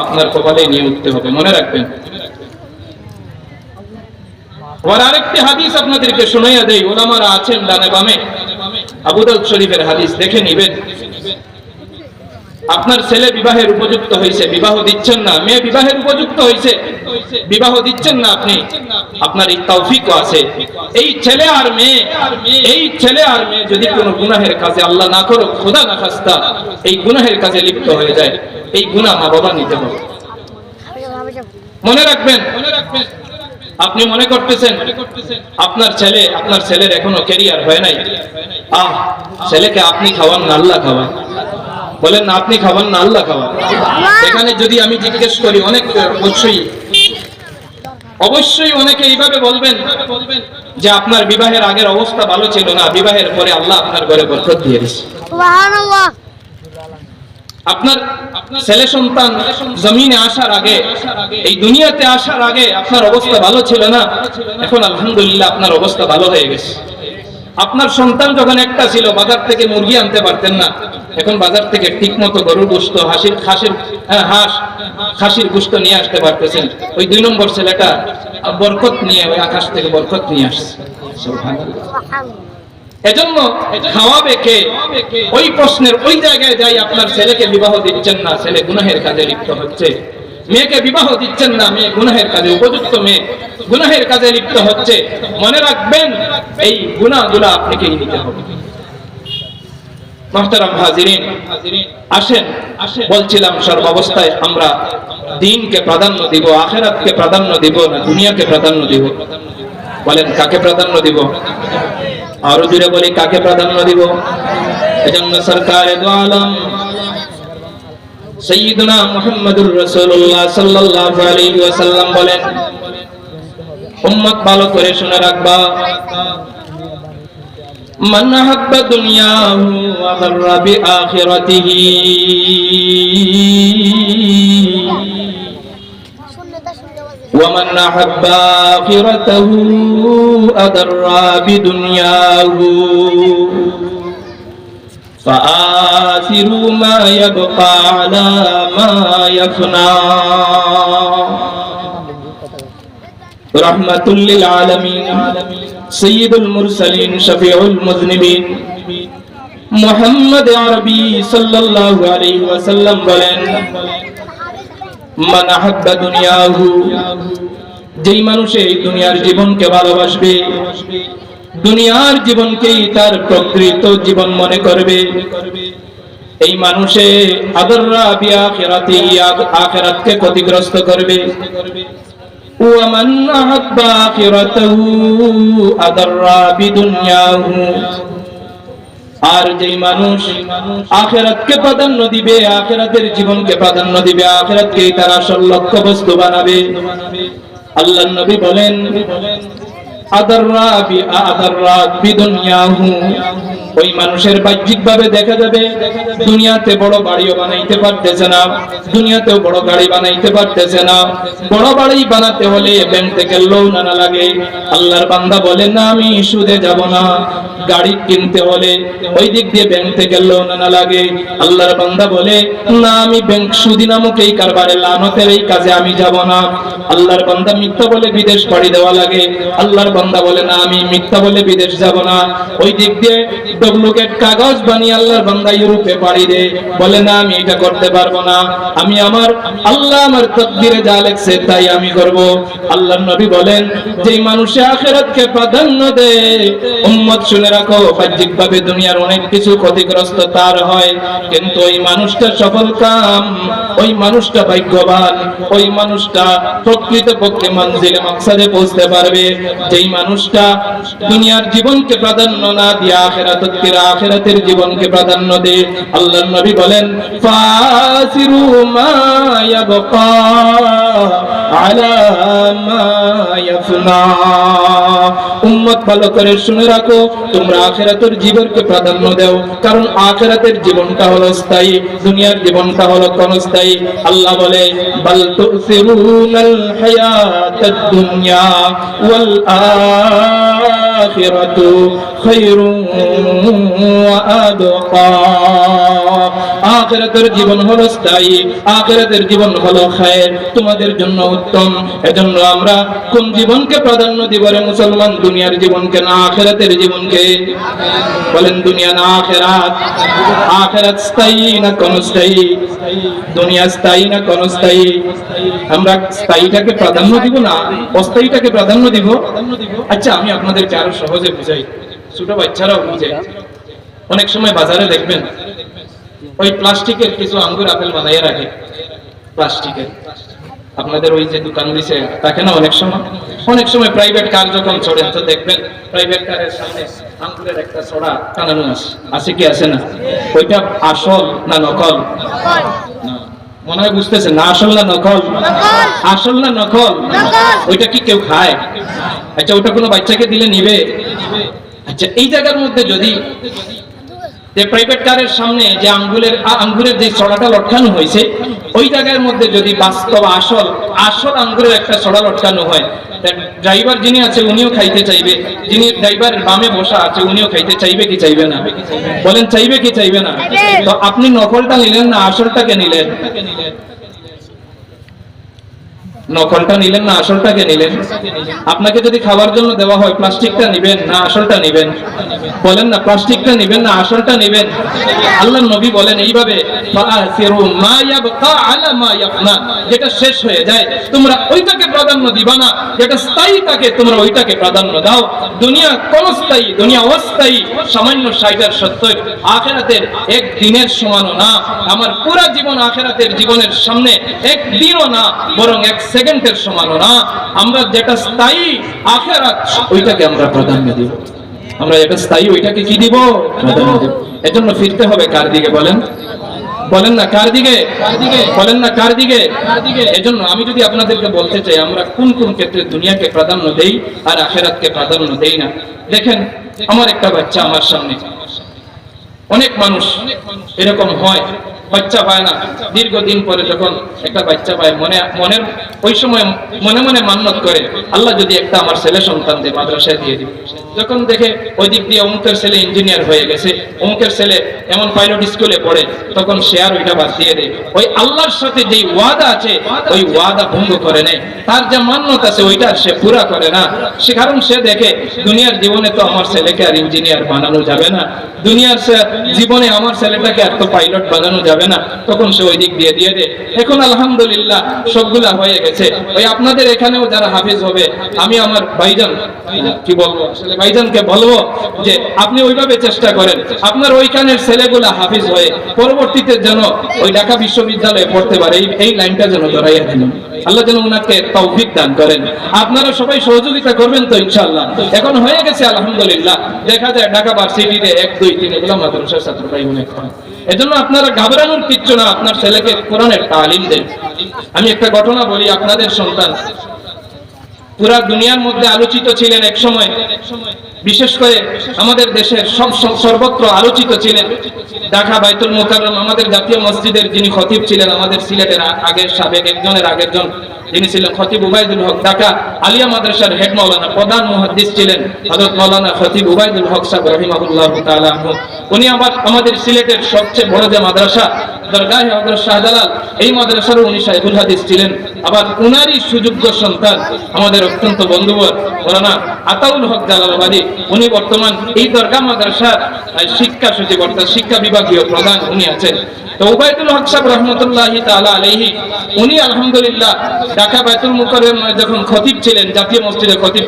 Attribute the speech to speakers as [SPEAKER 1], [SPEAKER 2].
[SPEAKER 1] আপনার কপালে নিয়ে উঠতে হবে, মনে রাখবেন। আরেকটি হাদিস আপনাদেরকে শোনাইয়া দেই, ওলামারা আছেন ডানে বামে। আবুদাল শরীফের হাদিস দেখে নিবেন। আপনার ছেলে বিবাহের উপযুক্ত হয়েছে বিবাহ দিচ্ছেন না। মেয়ে বিবাহের উপযুক্ত হয়েছে বিবাহ দিচ্ছেন না আপনি। আপনার এই তৌফিকও আছে। এই ছেলে আর মেয়ে, এই ছেলে আর মেয়ে যদি কোনো গুনাহের কাজে আল্লাহ না করো খোদা না খাস্তা, এই গুনাহের কাজে লিপ্ত হয়ে যায়। এই গুনাহ মা বাবা নিতে হবে। মনে রাখবেন, আপনি মনে করতেছেন, আপনার ছেলে, আপনার ছেলের এখনও ক্যারিয়ার হয় নাই। আহ, ছেলেকে আপনি খাওয়ান না, আল্লাহ খাওয়ান। বলেন না, আপনি খাওয়ান না, আল্লাহ খাওয়ান। এখানে যদি আমি জিজ্ঞেস করি, অনেক অবশ্যই অবশ্যই অনেকে এইভাবে বলবেন যে আপনার বিবাহের আগের অবস্থা ভালো ছিল না, বিবাহের পরে আল্লাহ আপনার ঘরে বরকত দিয়ে দিয়েছে। আপনার ছেলে সন্তান জমিনে আসার আগে এই দুনিয়াতে আসার আগে আপনার অবস্থা ভালো ছিল না? এখন আলহামদুলিল্লাহ আপনার অবস্থা ভালো হয়ে গেছে। আপনার সন্তান যখন একটা ছিল বাজার থেকে মুরগি আনতে পারতেন না। এখন বাজার থেকে ঠিক মতো গরুর গোস্ত হাসির খাসির হ্যাঁ, হাঁস খাসির গোস্ত নিয়ে আসতে পারতেছেন। ওই দুই নম্বর ছেলেটা বরকত নিয়ে ওই আকাশ থেকে বরকত নিয়ে আসছে। এজন্য খাওয়াবে কে ওই প্রশ্নের ওই জায়গায় যাই আপনার ছেলেকে বিবাহ দিচ্ছেন না, ছেলে গুনাহের কাজে লিপ্ত হচ্ছে। মেয়েকে বিবাহ দিচ্ছেন না, মেয়ে গুনাহের কাজে উপযুক্ত মেয়ে গুনাহের কাজে লিপ্ত হচ্ছে। মনে রাখবেন, এই গুনাহগুলো আপনাকেই নিতে হবে। আসেন, বলছিলাম সর্বাবস্থায় আমরা দিনকে প্রাধান্য দিব, আখেরাতকে প্রাধান্য দিব না, দুনিয়াকে প্রাধান্য দিব। বলেন, কাকে প্রাধান্য দিব? আরও জুড়ে বলি, কাকে প্রাধান্য দিব? এজন্য সরকার আলম। সৈয়দনা মুহাম্মদুর রাসূলুল্লাহ সাল্লাল্লাহু আলাইহি ওয়াসাল্লাম বলেন, উম্মত ভালো করে শুনে রাখবা। মান হাব্বা দুনিয়াহু ওয়া গাররা
[SPEAKER 2] বলছি
[SPEAKER 1] ومن أحب آخرته أدرى بدنياه فآثروا ما يبقى على ما يفنى رحمة للعالمين سيد المرسلين شفيع المذنبين محمد عربي صلى الله عليه وسلم بلن মান দুনিয়াহু, যেই মানুষ এই দুনিয়ার জীবনকে ভালোবাসবে, দুনিয়ার জীবনকেই তার প্রকৃত জীবন মনে করবে। এই মানুষে আদররা আখিরাতকে ক্ষতিগ্রস্ত করবে। আদররা বিদুনিয়াহু আর যেই মানুষ আখেরাতকে প্রাধান্য দিবে, আখেরাতের জীবনকে প্রাধান্য দিবে, আখেরাতকেই তারা আসল লক্ষ্য বস্তু বানাবে। আল্লাহ নবী বলেন আদাররা ওই মানুষের দেখা যাবে, দুনিয়াতে বড় বাড়িও বানাইতে পারতেছে না, দুনিয়াতেও বড় গাড়ি বানাইতে পারতেছে না। বড় বাড়ি বানাতে হলে ব্যাংক থেকে লোন আনা লাগে। আল্লাহর বান্দা বলে, না, আমি সুদে যাব না। গাড়ি কিনতে হলে ওই দিক দিয়ে ব্যাংক থেকে লোন আনা লাগে। আল্লাহর বান্দা বলে, না, আমি ব্যাংক সুদি নামক এই কারবারে লানতের এই কাজে আমি যাব না। আল্লাহর বান্দা মিথ্যা বলে বিদেশ পাড়ি দেওয়া লাগে। আল্লাহর বান্দা বলে, না, আমি মিথ্যা বলে বিদেশ যাব না। ওই দিক দিয়ে ডুপ্লিকেট কাগজ বানিয়ে আল্লাহর বান্দা ইউরোপে পাড়ি দে বলে, না, আমি এটা করতে পারব না। আমি আমার আল্লাহ আমার তকদিরে যা লেখছে তাই আমি করব। আল্লাহর নবী বলেন, যেই মানুষে আখেরাতকে প্রাধান্য দেয়, উম্মত শুনে রাখো বাহ্যিক ভাবে দুনিয়ার অনেক কিছু ক্ষতিগ্রস্ত তার হয়। কিন্তু ওই মানুষটা সফল কাম ওই মানুষটা ভাগ্যবান, ওই মানুষটা প্রকৃত পক্ষে মঞ্জিলে মাকসাদে পৌঁছতে পারবে। যেই মানুষটা দুনিয়ার জীবনকে প্রাধান্য না দিয়ে আখেরাতকে আখেরাতের জীবনকে প্রাধান্য দেয় আল্লাহর নবী বলেন, ফাসিরু মা ইয়াবকা আলা মা ইয়াফনা। উম্মত ভালো করে শুনে রাখো, তোমরা আখেরাতের জীবনকে প্রাধান্য দাও। কারণ আখেরাতের জীবনটা হলো স্থায়ী, দুনিয়ার জীবনটা হলো ক্ষণস্থায়ী। আল্লাহ বলে আখিরাতু খায়রুন ওয়া আবকা। আখিরাতের জীবন হলো স্থায়ী, আখিরাতের জীবন হলো খায়ের। তোমাদের জন্য উত্তম। এজন্য আমরা কোন জীবনকে প্রাধান্য দিব মুসলমান? দুনিয়ার জীবনকে না আখিরাতের জীবনকে? বলেন, দুনিয়া না আখিরাত? আখিরাত স্থায়ী না দুনিয়া স্থায়ী না আমরা স্থায়ীটাকে প্রাধান্য দিব না? অস্থায়ীটাকে প্রাধান্য দিব? আচ্ছা আমি আপনাদেরকে আরও সহজে বুঝাই। ছোট বাচ্চারাও বুঝে। অনেক সময় বাজারে দেখবেন ওই প্লাস্টিকের কিছু আঙ্গুর আপেল বানাইয়া রাখে। প্লাস্টিকের। আপনাদের ওই যে দোকান দিছে, থাকে না অনেক সময়? অনেক সময় প্রাইভেট কার যখন চড়েন তো দেখবেন প্রাইভেট কারের সামনে আঙ্গুরের একটা ছড়া টানানো আছে আছে কি, আছে না? ওইটা আসল না নকল? মনে হয় বুঝতেছে, না আসল না নকল। আসল না নকল
[SPEAKER 2] নকল।
[SPEAKER 1] ওইটা কি কেউ খায়? আচ্ছা ওটা কোনো বাচ্চাকে দিলে নিবে? আচ্ছা এই জায়গার মধ্যে যদি যে প্রাইভেট কারের সামনে যে আঙ্গুলের আঙ্গুলের আঙ্গুরের যে ছড়াটা লটকানো হয়েছে ওই জায়গার মধ্যে যদি বাস্তব আসল আসল আঙ্গুরের একটা ছড়া লটকানো হয় ড্রাইভার যিনি আছে উনিও খাইতে চাইবে। যিনি ড্রাইভার বামে বসা আছে উনিও খাইতে চাইবে কি চাইবে না? বলেন চাইবে কি চাইবে না? তো আপনি নকলটা নিলেন না আসলটাকে নিলেন? নকলটা নিলেন না আসলটাকে নিলেন? আপনাকে যদি খাবার জন্য দেওয়া হয়, প্লাস্টিকটা নিবেন না আসলটা নিবেন? বলেন না, প্লাস্টিকটা নিবেন না আসলটা নিবেন? আল্লাহ নবী বলেন এইভাবে যেটা শেষ হয়ে যায়, তোমরা ওইটাকে প্রাধান্য দিবা না, যেটা স্থায়ী থাকে, তোমরা ওইটাকে প্রাধান্য দাও। দুনিয়া কোন স্থায়ী, দুনিয়া অস্থায়ী, সামান্য ষাটের সত্তর আখেরাতের এক দিনের সমানও না। আমার পুরা জীবন আখেরাতের জীবনের সামনে এক দিনও না, বরং এক সেকেন্ডের সমানও না আমরা যেটা স্থায়ী, আখেরাত ওইটাকে আমরা প্রাধান্য দিব। আমরা যেটা স্থায়ী, ওইটাকে কি দিব? প্রাধান্য দিব। এজন্য ফিরতে হবে কার দিকে বলেন? বলেন না কার দিকে? বলেন না কার দিকে? এজন্য আমি যদি আপনাদেরকে বলতে চাই, আমরা কোন কোন ক্ষেত্রে দুনিয়াকে প্রাধান্য দেই আর আখেরাতকে প্রাধান্য দেই না? দেখেন, আমার একটা বাচ্চা আমার সামনে। অনেক মানুষ এরকম হয়, বাচ্চা পায় না। দীর্ঘদিন পরে যখন একটা বাচ্চা পায়, মনে মনের ওই সময় মনে মনে মান্যত করে, আল্লাহ যদি একটা আমার ছেলে সন্তান দেয় মাদ্রাসায় দিয়ে দিবে যখন দেখে ওই দিক দিয়ে অমুকের ছেলে ইঞ্জিনিয়ার হয়ে গেছে, অমুকের ছেলে এমন পাইলট স্কুলে পড়ে, তখন সে আর ওইটা বাদ দিয়ে দেয়। ওই আল্লাহর সাথে যেই ওয়াদা আছে, ওই ওয়াদা ভঙ্গ করে নেয়। তার যে মান্যত আছে, ওইটা সে পুরা করে না। সে কারণ সে দেখে, দুনিয়ার জীবনে তো আমার ছেলেকে আর ইঞ্জিনিয়ার বানানো যাবে না। দুনিয়ার জীবনে আমার ছেলেটাকে আর তো পাইলট বানানো যাবে না। তখন সে ওই দিক দিয়ে দিয়ে দে এখন আলহামদুলিল্লাহ, সবগুলা হয়ে গেছে। ওই আপনাদের এখানেও যারা হাফিজ হবে, আমি আমার ভাইজান কি বলব? আসলে ভাইজানকে বলব যে আপনি ওইভাবে চেষ্টা করেন। আপনার ওইখানের ছেলেগুলা হাফিজ হয়ে পরবর্তীতে যেন ওই ঢাকা বিশ্ববিদ্যালয়ে পড়তে পারে। এই এই লাইনটা যেন ধরাইয়া দিন। আল্লাহ যেন ওনাকে তৌফিক দান করেন। আপনারা সবাই সহযোগিতা করবেন তো ইনশাআল্লাহ। এখন হয়ে গেছে, আলহামদুলিল্লাহ। দেখা যায় ঢাকা ভার্সিটিতে এক, দুই, তিন, এগুলো মাদ্রাসার ছাত্র ভাই অনেক হয় এজন্য আপনারা ঘাবড়ানোর কিচ্ছু না, আপনার ছেলেকে কোরআনের তালিম দেন। আমি একটা ঘটনা বলি আপনাদের সন্তান। পুরা দুনিয়ার মধ্যে আলোচিত ছিলেন এক সময়। বিশেষ করে আমাদের দেশের সব সর্বত্র আলোচিত ছিলেন। ঢাকা, বাইতুল মোকাররম, আমাদের জাতীয় মসজিদের যিনি খতিব ছিলেন, আমাদের সিলেটের আগের সাবেক একজনের আগের জন যিনি ছিলেন খতিব উবায়দুল হক ঢাকা আলিয়া মাদ্রাসার হেড মৌলানা প্রধান মহাদিস ছিলেন হজরত মৌলানা খতিব উবায়দুল হক সাহেব রহিমাহুল্লাহ তাআলা উনি আবার আমাদের সিলেটের সবচেয়ে বড় যে মাদ্রাসা, দরগাহে হজরত শাহজালাল, এই মাদ্রাসারও উনি সাহেবুল হাদিস ছিলেন। আবার উনারই সুযোগ্য সন্তান আমাদের অত্যন্ত বন্ধুবর মাওলানা আতাউল হক জালালাবাদী, উনি বর্তমান এই দরগা মাদ্রাসার শিক্ষা সচিব, অর্থাৎ শিক্ষা বিভাগীয় প্রধান উনি আছেন। তো উবায়দুল হক সাহেব রহমতুল্লাহি তালা আলহি উনি আলহামদুলিল্লাহ ঢাকা বায়তুল মুকাররম যখন খতিব ছিলেন, জাতীয় মসজিদের খতিব